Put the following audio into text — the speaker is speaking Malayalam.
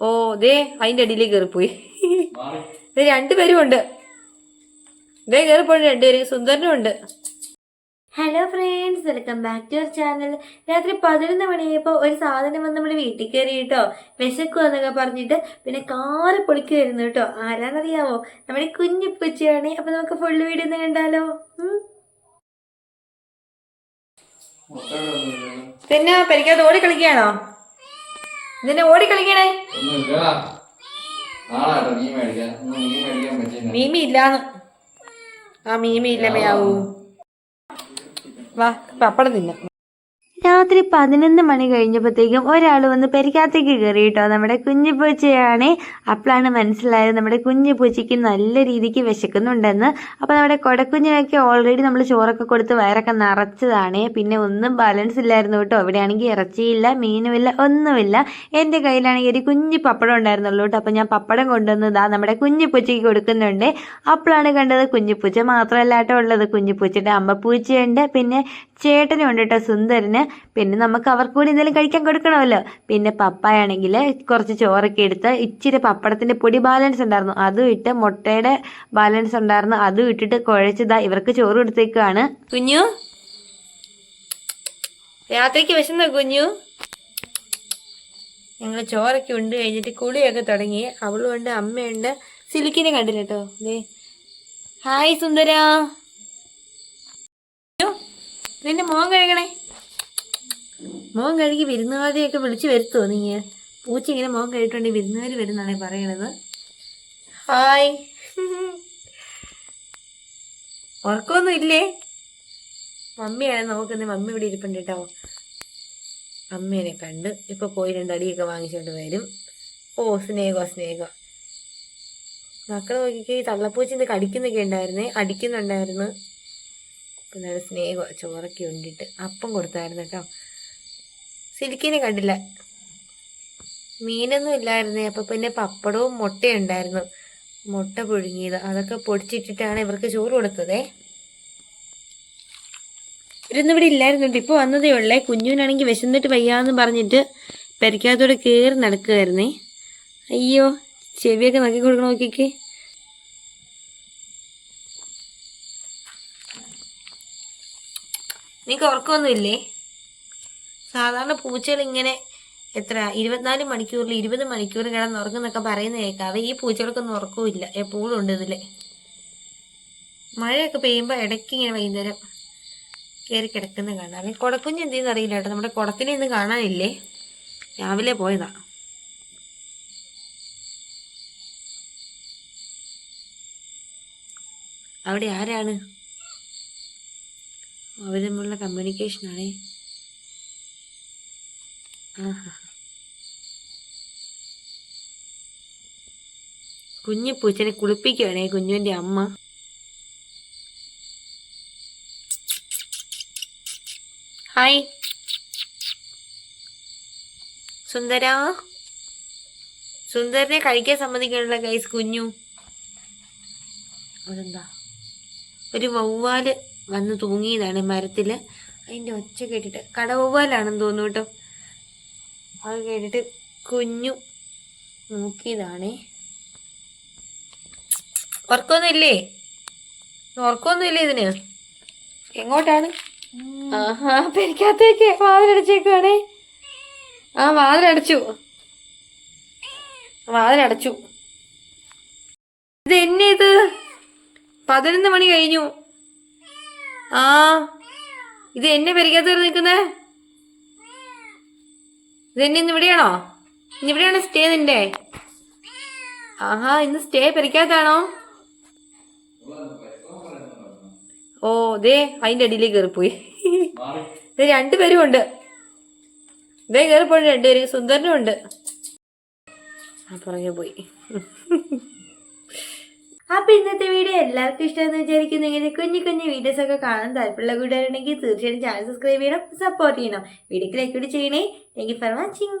ഓ ദേ അതിന്റെ അടിയിൽ കയറിപ്പോയി ഇത് രണ്ടുപേരും ഉണ്ട്. ദേ കയറിപ്പോയി രണ്ടുപേരും സുന്ദരനും ഉണ്ട്. Hello friends welcome back to our channel രാത്രി പതിനൊന്ന് മണിയായപ്പോൾ ഒരു സാധനം വന്ന് നമ്മുടെ വീട്ടിൽ കയറി കേട്ടോ. വിശക്കുക എന്നൊക്കെ പറഞ്ഞിട്ട് പിന്നെ കാറ് പൊളിക്കുമായിരുന്നു കേട്ടോ. ആരാന്നറിയാവോ? നമ്മുടെ കുഞ്ഞു പൂച്ചയാണ് അപ്പൊ നമുക്ക് ഫുള്ള് വീഡിയോ ഒന്ന് കണ്ടാലോ? ഉം. പിന്നെ പരിക്കാതെ ഓടി കളിക്കുകയാണോ ഇതിനെ ഓടി കളിക്കണേ. മീമി ഇല്ലാന്ന് ആ മീമി ഇല്ല മേയാവൂ വാ പപ്പടം തിന്ന. രാത്രി പതിനൊന്ന് മണി കഴിഞ്ഞപ്പോഴത്തേക്കും ഒരാൾ വന്ന് പെരിക്കാത്തേക്ക് കയറി കേട്ടോ. നമ്മുടെ കുഞ്ഞു പൂച്ചയാണ്. അപ്പോഴാണ് മനസ്സിലായത് നമ്മുടെ കുഞ്ഞു പൂച്ചയ്ക്ക് നല്ല രീതിക്ക് വിശക്കുന്നുണ്ടെന്ന്. അപ്പോൾ നമ്മുടെ കൊടക്കുഞ്ഞിനൊക്കെ ഓൾറെഡി നമ്മൾ ചോറൊക്കെ കൊടുത്ത് വയറൊക്കെ നിറച്ചതാണ്. പിന്നെ ഒന്നും ബാലൻസ് ഇല്ലായിരുന്നു കേട്ടോ. ഇവിടെയാണെങ്കിൽ ഇറച്ചിയില്ല മീനുമില്ല ഒന്നുമില്ല. എന്റെ കയ്യിലാണെങ്കിൽ ഒരു കുഞ്ഞു പപ്പടം ഉണ്ടായിരുന്നുള്ളൂ കേട്ടോ. അപ്പോൾ ഞാൻ പപ്പടം കൊണ്ടുവന്നതാ നമ്മുടെ കുഞ്ഞു പൂച്ചയ്ക്ക് കൊടുക്കുന്നുണ്ട്. അപ്പോഴാണ് കണ്ടത് കുഞ്ഞു പൂച്ച മാത്രമല്ല കേട്ടോ ഉള്ളത്. കുഞ്ഞു പൂച്ചയുടെ അമ്മ പിന്നെ ചേട്ടനും ഉണ്ട് കേട്ടോ സുന്ദരന്. പിന്നെ നമുക്ക് അവർക്ക് കൂടി എന്തെങ്കിലും കഴിക്കാൻ കൊടുക്കണമല്ലോ. പിന്നെ പപ്പായാണെങ്കിൽ കുറച്ച് ചോറൊക്കെ എടുത്ത് ഇച്ചിരി പപ്പടത്തിന്റെ പൊടി ബാലൻസ് ഉണ്ടായിരുന്നു. അതും ഇട്ട് മുട്ടയുടെ ബാലൻസ് ഉണ്ടായിരുന്നു. അതും ഇട്ടിട്ട് കുഴച്ചതാ ഇവർക്ക് ചോറ് കൊടുത്തേക്കാണ് കുഞ്ഞു? രാത്രിക്ക് വിശന്ന കുഞ്ഞു? ഞങ്ങൾ ചോറൊക്കെ ഉണ്ട് കഴിഞ്ഞിട്ട് കുളിയൊക്കെ തുടങ്ങി. അവളും ഉണ്ട് അമ്മയുണ്ട്. സിലിക്കിനെ കണ്ടില്ല കേട്ടോ ദേ. ഹായ് സുന്ദരാ. നിന്റെ മോൻ കഴുകണേ. മോൻ കഴുകി വിരുന്നുകാരെയൊക്കെ വിളിച്ചു വരുത്തുമോ നീ? പൂച്ച ഇങ്ങനെ മോൻ കഴിട്ടുണ്ടെങ്കിൽ വിരുന്നുകാർ വരുന്നാണേ പറയണത്. ഹായ്. ഉറക്കമൊന്നും ഇല്ലേ? മമ്മിയാണ് നോക്കുന്നത്. മമ്മി ഇവിടെ ഇരിപ്പുണ്ട് കേട്ടോ. അമ്മേനെ കണ്ട് ഇപ്പൊ പോയി രണ്ടടിയൊക്കെ വാങ്ങിച്ചുകൊണ്ട് വരും. ഓ സ്നേഹോ സ്നേഹോ. മക്കളെ നോക്കിക്കേ ഈ തള്ളപ്പൂച്ചിന്ന് കടിക്കുന്നൊക്കെ ഉണ്ടായിരുന്നേ. അടിക്കുന്നുണ്ടായിരുന്നു. ഇപ്പം നല്ല സ്നേഹം ചോറൊക്കെ ഉണ്ടിട്ട് അപ്പം കൊടുത്തായിരുന്നു കേട്ടോ. സിലിക്കിനെ കണ്ടില്ല. മീനൊന്നും ഇല്ലായിരുന്നേ. അപ്പം പിന്നെ പപ്പടവും മുട്ടയും ഉണ്ടായിരുന്നു. മുട്ട പുഴുങ്ങിയത്. അതൊക്കെ പൊടിച്ചിട്ടിട്ടാണ് ഇവർക്ക് ചോറ് കൊടുത്തതേ. ഇവരൊന്നും ഇവിടെ ഇല്ലായിരുന്നുണ്ട്. ഇപ്പോൾ വന്നതേ ഉള്ളേ. കുഞ്ഞുവിനാണെങ്കിൽ വിശന്നിട്ട് വയ്യാന്ന് പറഞ്ഞിട്ട് പെരക്കാത്തോടെ കയറി നടക്കുമായിരുന്നേ അയ്യോ ചെവിയൊക്കെ നക്കി കൊടുക്കണം നോക്കിക്കേ. നിങ്ങൾക്ക് ഉറക്കമൊന്നുമില്ലേ സാധാരണ പൂച്ചകൾ ഇങ്ങനെ എത്ര ഇരുപത്തിനാല് മണിക്കൂറിൽ ഇരുപത് മണിക്കൂർ കിടന്ന് ഉറങ്ങുന്നൊക്കെ പറയുന്ന കേൾക്കാവേ ഈ പൂച്ചകൾക്കൊന്നും ഉറക്കവുമില്ല. എപ്പോഴും ഉണ്ട് ഇതിൽ മഴയൊക്കെ പെയ്യുമ്പോൾ ഇടയ്ക്ക് ഇങ്ങനെ വൈകുന്നേരം കയറി കിടക്കുന്ന കാണാം. കുടക്കുഞ്ഞ് എന്തെന്ന് അറിയില്ല കേട്ടോ. നമ്മുടെ കുടത്തിനെ ഒന്നും കാണാനില്ലേ? രാവിലെ പോയതാ. അവിടെ ആരാണ്? അവർ തമ്മിലുള്ള കമ്മ്യൂണിക്കേഷനാണേ കുഞ്ഞു പൂച്ചനെ കുളിപ്പിക്കുകയാണേ കുഞ്ഞുവിന്റെ അമ്മ. ഹായ്. സുന്ദര. സുന്ദരനെ കഴിക്കാൻ സമ്മതിക്കാനുള്ള കൈസ് കുഞ്ഞു. അതെന്താ? ഒരു വവ്വാൽ. വന്ന് തൂങ്ങിയതാണ് മരത്തിൽ അതിന്റെ ഒച്ച കേട്ടിട്ട് കടവവ്വാലാണെന്ന് തോന്നുന്നു കേട്ടോ. അത് കേട്ടിട്ട് കുഞ്ഞു നോക്കിയതാണേ. ഉറക്കൊന്നുമില്ലേ? ഉറക്കൊന്നുമില്ലേ ഇതിന്? എങ്ങോട്ടാണ്? ആഹാ പെരിക്കാത്തേക്ക് വാതിലടിച്ചേക്കുവാണേ. ആ വാതിലടച്ചു. വാതിലടച്ചു. ഇത് എന്നെ ഇത്? പതിനൊന്ന് മണി കഴിഞ്ഞു. ആ ഇത് എന്നെ പെരിക്കാത്ത നിൽക്കുന്നേ? ഇത് എന്നെ ഇന്ന് ഇവിടെയാണോ? ഇന്ന് ഇവിടെയാണോ സ്റ്റേ നിന്റെ. ആഹാ ഇന്ന് സ്റ്റേ പെരിക്കാത്താണോ ഓ ദേ അതിന്റെ അടിയിലേക്ക് കയറിപ്പോയി ഇത് രണ്ടുപേരും ഉണ്ട്. ദേ കയറിപ്പോയി രണ്ടുപേരും സുന്ദരനും ഉണ്ട്. ആ പുറകെ പോയി. അപ്പൊ ഇന്നത്തെ വീഡിയോ എല്ലാവർക്കും ഇഷ്ടമെന്ന് വിചാരിക്കുന്നു. ഇങ്ങനെ കുഞ്ഞു കുഞ്ഞു വീഡിയോസ് ഒക്കെ കാണാൻ താല്പര്യമുള്ള കൂട്ടുകാരുണ്ടെങ്കിൽ തീർച്ചയായിട്ടും ചാനൽ സബ്സ്ക്രൈബ് ചെയ്യണം സപ്പോർട്ട് ചെയ്യണം. വീഡിയോക്ക് ലൈക്ക് കൂടി ചെയ്യണേ. Thank you for watching